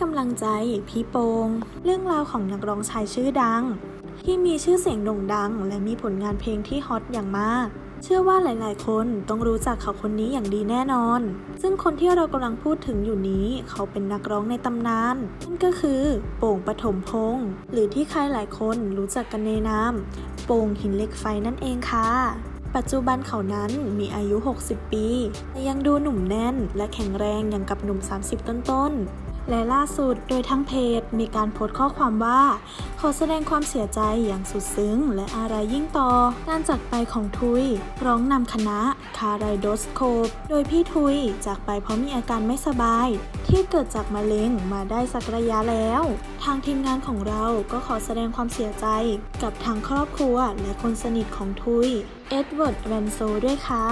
กำลังใจพี่โปง เรื่องราวของนักร้องชายชื่อดัง ที่มีชื่อเสียงโด่งดัง และมีผลงานเพลงที่ฮอตอย่างมาก เชื่อว่าหลาย ๆ คนต้องรู้จักเขาคนนี้อย่างดีแน่นอน ซึ่งคนที่เรากำลังพูดถึงอยู่นี้ เขาเป็นนักร้องในตำนานนั่นก็คือ โป่งปฐมพงษ์หรือที่ใครหลายคนรู้จักกันในนามโป่งหินเหล็กไฟนั่นเองค่ะปัจจุบันเขานั้นมีอายุ 60 ปี แต่ยังดูหนุ่มแน่นและแข็งแรงอย่างกับหนุ่ม 30 ต้นๆ และล่าสุดโดยทั้งเพจมีการโพสต์ข้อความว่า ขอแสดงความเสียใจอย่างสุดซึ้ง และอาลัยยิ่งต่อ การจากไปของทุย ร้องนำคณะคาไรโดสโคป โดยพี่ทุยจากไปเพราะมีอาการไม่สบาย ที่เกิดจากมะเร็งมาได้สักระยะแล้ว ทางทีมงานของเราก็ขอแสดงความเสียใจ กับทางครอบครัวและคนสนิทของทุย เอ็ดเวิร์ดแวนโซด้วยค่ะ